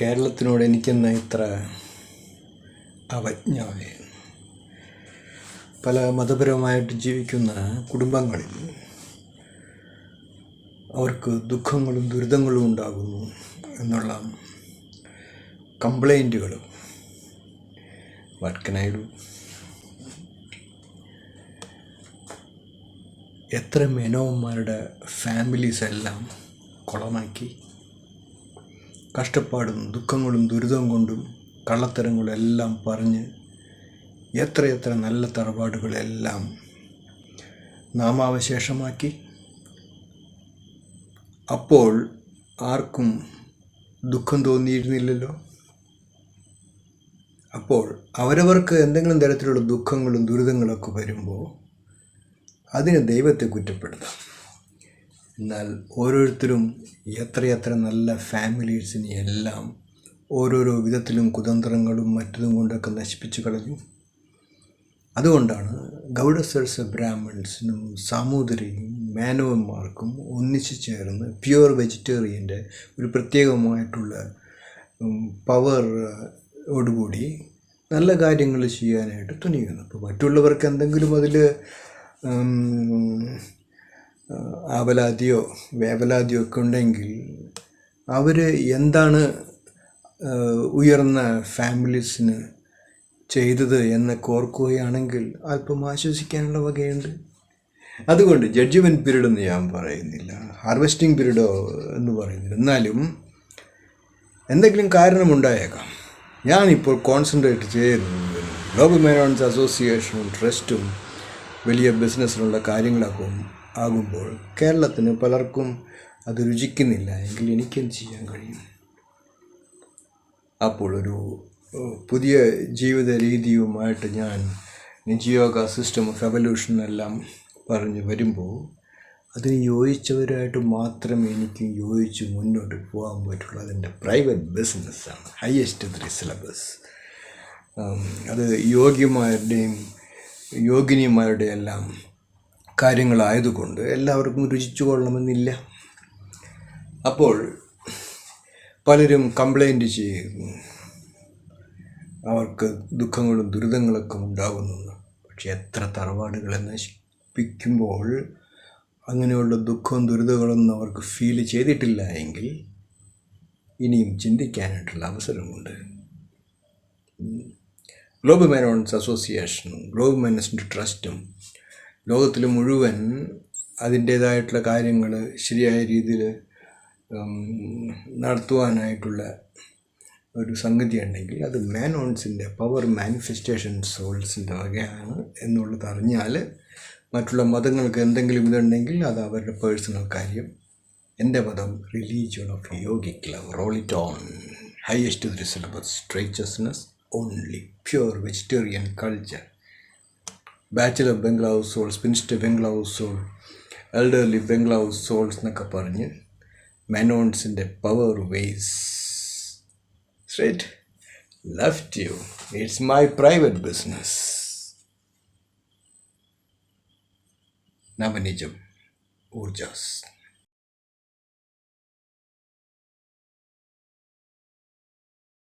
കേരളത്തിനോട് എനിക്കെന്ന ഇത്ര അവജ്ഞാവ്? പല മതപരമായിട്ട് ജീവിക്കുന്ന കുടുംബങ്ങളിൽ അവർക്ക് ദുഃഖങ്ങളും ദുരിതങ്ങളും ഉണ്ടാകുന്നു എന്നുള്ള കംപ്ലൈന്റുകൾ ഡു എത്ര മെനോന്മാരുടെ ഫാമിലീസ് എല്ലാം കുളമാക്കി. കഷ്ടപ്പാടും ദുഃഖങ്ങളും ദുരിതം കൊണ്ടും കള്ളത്തരങ്ങളും എല്ലാം പറഞ്ഞ് എത്രയെത്ര നല്ല തറവാടുകളെല്ലാം നാമാവശേഷമാക്കി. അപ്പോൾ ആർക്കും ദുഃഖം തോന്നിയിരുന്നില്ലല്ലോ. അപ്പോൾ അവരവർക്ക് എന്തെങ്കിലും തരത്തിലുള്ള ദുഃഖങ്ങളും ദുരിതങ്ങളൊക്കെ വരുമ്പോൾ അതിന് ദൈവത്തെ കുറ്റപ്പെടുത്താം. എന്നാൽ ഓരോരുത്തരും എത്രയെത്ര നല്ല ഫാമിലീസിനെ എല്ലാം ഓരോരോ വിധത്തിലും കുതന്ത്രങ്ങളും മറ്റതും കൊണ്ടൊക്കെ നശിപ്പിച്ചു കളഞ്ഞു. അതുകൊണ്ടാണ് ഗൗഡസേഴ്സ് ബ്രാഹ്മിൺസിനും സാമൂതിരിയും മാനവന്മാർക്കും ഒന്നിച്ചു ചേർന്ന് പ്യുവർ വെജിറ്റേറിയന്റെ ഒരു പ്രത്യേകമായിട്ടുള്ള പവർ ഓടുകൂടി നല്ല കാര്യങ്ങൾ ചെയ്യാനായിട്ട് തുനിയുന്നു. അപ്പോൾ മറ്റുള്ളവർക്ക് എന്തെങ്കിലും അതിൽ ആവലാതിയോ വേവലാതിയോ ഒക്കെ ഉണ്ടെങ്കിൽ അവർ എന്താണ് ഉയർന്ന ഫാമിലീസിന് ചെയ്തത് എന്ന് കോർക്കുകയാണെങ്കിൽ അല്പം ആശ്വസിക്കാനുള്ള വകയുണ്ട്. അതുകൊണ്ട് ജഡ്ജ്മെന്റ് പീരീഡ് എന്ന് ഞാൻ പറയുന്നില്ല. ഹാർവെസ്റ്റിംഗ് പീരീഡോ എന്ന് പറയുന്നില്ല. എന്നാലും എന്തെങ്കിലും കാരണമുണ്ടായേക്കാം. ഞാനിപ്പോൾ കോൺസെൻട്രേറ്റ് ചെയ്യുന്നത് ഗ്ലോബൽ മേനോൺസ് അസോസിയേഷനും ട്രസ്റ്റും വലിയ ബിസിനസ്സിലുള്ള കാര്യങ്ങളൊക്കെ. ആകുമ്പോൾ കേരളത്തിന് പലർക്കും അത് രുചിക്കുന്നില്ല എങ്കിൽ എനിക്കെന്ത് ചെയ്യാൻ കഴിയും. അപ്പോൾ ഒരു പുതിയ ജീവിത രീതിയുമായിട്ട് ഞാൻ നിജയോഗ സിസ്റ്റം ഓഫ് എവല്യൂഷൻ എല്ലാം പറഞ്ഞ് വരുമ്പോൾ അതിന് യോജിച്ചവരായിട്ട് മാത്രമേ എനിക്ക് യോജിച്ച് മുന്നോട്ട് പോകാൻ പറ്റുള്ളൂ. അതിന്റെ പ്രൈവറ്റ് ബിസിനസ്സാണ് ഹയസ്റ്റ് ത്രീ സിലബസ് അത് യോഗ്യമാരുടെയും യോഗിനിമാരുടെ എല്ലാം കാര്യങ്ങളായതുകൊണ്ട് എല്ലാവർക്കും രുചിച്ചു കൊള്ളണമെന്നില്ല. അപ്പോൾ പലരും കംപ്ലൈന്റ് ചെയ്യുന്നു അവർക്ക് ദുഃഖങ്ങളും ദുരിതങ്ങളൊക്കെ ഉണ്ടാകുന്നു. പക്ഷെ എത്ര തറവാടുകളെ നശിപ്പിക്കുമ്പോൾ അങ്ങനെയുള്ള ദുഃഖവും ദുരിതങ്ങളൊന്നും അവർക്ക് ഫീൽ ചെയ്തിട്ടില്ല എങ്കിൽ ഇനിയും ചിന്തിക്കാനായിട്ടുള്ള അവസരമുണ്ട്. ഗ്ലോബൽ മാനോൺസ് അസോസിയേഷനും ഗ്ലോബൽ മാനേഴ്സിന്റെ ട്രസ്റ്റും ലോകത്തിൽ മുഴുവൻ അതിന്റേതായിട്ടുള്ള കാര്യങ്ങൾ ശരിയായ രീതിയിൽ നടത്തുവാനായിട്ടുള്ള ഒരു സംഗതി ഉണ്ടെങ്കിൽ അത് മാനോൺസിന്റെ പവർ മാനിഫെസ്റ്റേഷൻ സോൾസിന്റെ വകയാണ് എന്നുള്ളത് അറിഞ്ഞാൽ മറ്റുള്ള മതങ്ങൾക്ക് എന്തെങ്കിലും ഇതുണ്ടെങ്കിൽ അത് അവരുടെ പേഴ്സണൽ കാര്യം. എന്റെ മതം religion of yogic love role it on. Highest syllabus സ്ട്രേച്ചസ്നെസ് only pure vegetarian culture. Bachelor bungalow soul spinster bungalow soul elderly bungalow souls എന്നൊക്കെ പറഞ്ഞ് മെനോൺസിൻ്റെ power ways straight left you it's my private business നവനിജം ഊർജാസ്